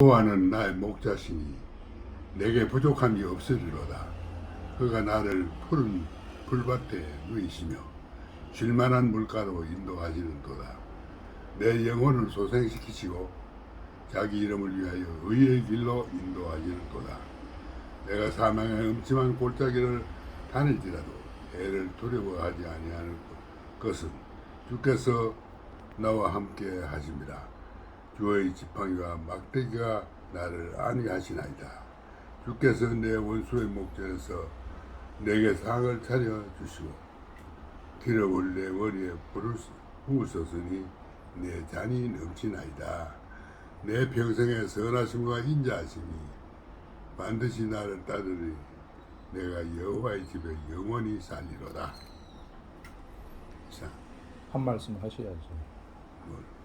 여호와는 나의 목자시니 내게 부족함이 없으리로다. 그가 나를 푸른 풀밭에 누이시며 쉴만한 물가로 인도하시는도다. 내 영혼을 소생시키시고 자기 이름을 위하여 의의 길로 인도하시는도다. 내가 사망의 음침한 골짜기를 다닐지라도 해를 두려워하지 아니하는 것은 주께서 나와 함께 하심이라. 주의 지팡이와 막대기가 나를 안위하시나이다. 주께서 내 원수의 목전에서 내게 상을 차려 주시고 기름을 내 머리에 부으셨으니 내 잔이 넘치나이다. 내 평생의 선하심과 인자하심이 반드시 나를 따르리 내가 여호와의 집에 영원히 살리로다. 자, 한 말씀 하셔야죠. 뭘.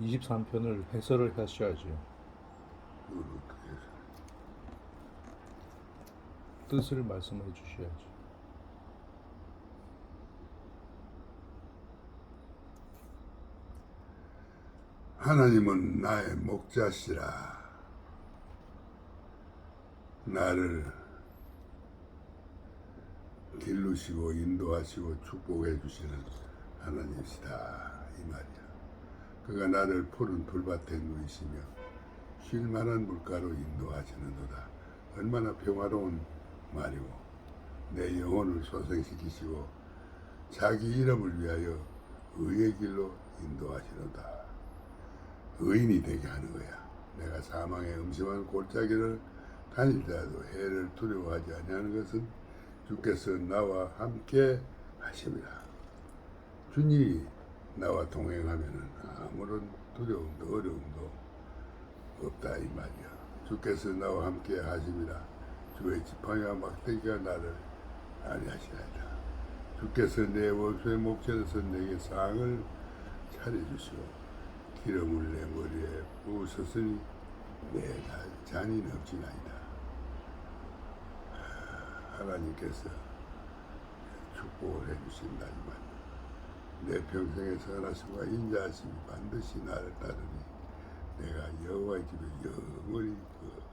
23편을 해설을 하셔야죠. 뜻을 말씀해 주셔야죠. 하나님은 나의 목자시라. 나를 길르시고 인도하시고 축복해 주시는 하나님이시다. 이 말이야. 그가 나를 푸른 풀밭에 누이시며 쉴 만한 물가로 인도하시는도다. 얼마나 평화로운 말이고 내 영혼을 소생시키시고 자기 이름을 위하여 의의 길로 인도하시노다. 의인이 되게 하는 거야. 내가 사망의 음심한 골짜기를 다닐지라도 해를 두려워하지 아니하는 것은 주께서 나와 함께 하심이라. 주님이 나와 동행하면은 아무런 두려움도 어려움도 없다 이 말이야. 주께서 나와 함께 하심이라. 주의 지팡이와 막대기가 나를 안위하시나이다. 주께서 내 원수의 목전에서 내게 상을 차려주시고 기름을 내 머리에 부으셨으니 내 잔이 넘치나이다. 하나님께서 축복을 해주신다 이 말이야. 내 평생의 선하심과 인자하심이 반드시 나를 따르니 내가 여호와의 집에 영원히 그.